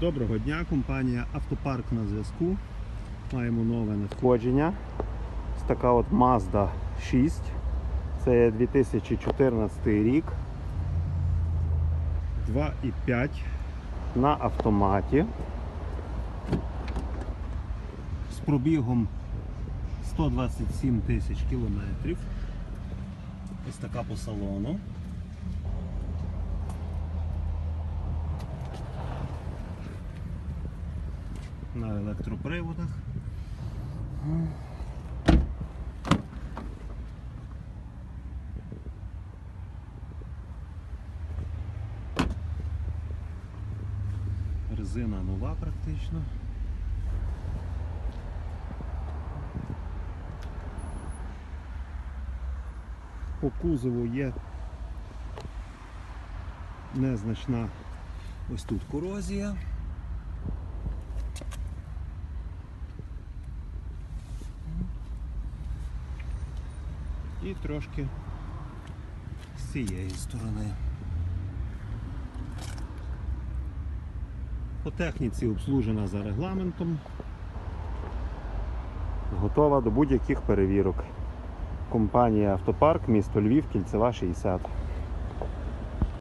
Доброго дня, компанія Автопарк на зв'язку. Маємо нове надходження. Ось така от Mazda 6. Це 2014 рік. 2,5 на автоматі. З пробігом 127 тисяч кілометрів. Ось така по салону. На електроприводах. Резина нова практично. По кузову є незначна ось тут корозія. І трошки з цієї сторони. По техніці обслужена за регламентом. Готова до будь-яких перевірок. Компанія Автопарк, місто Львів, кільцева 60.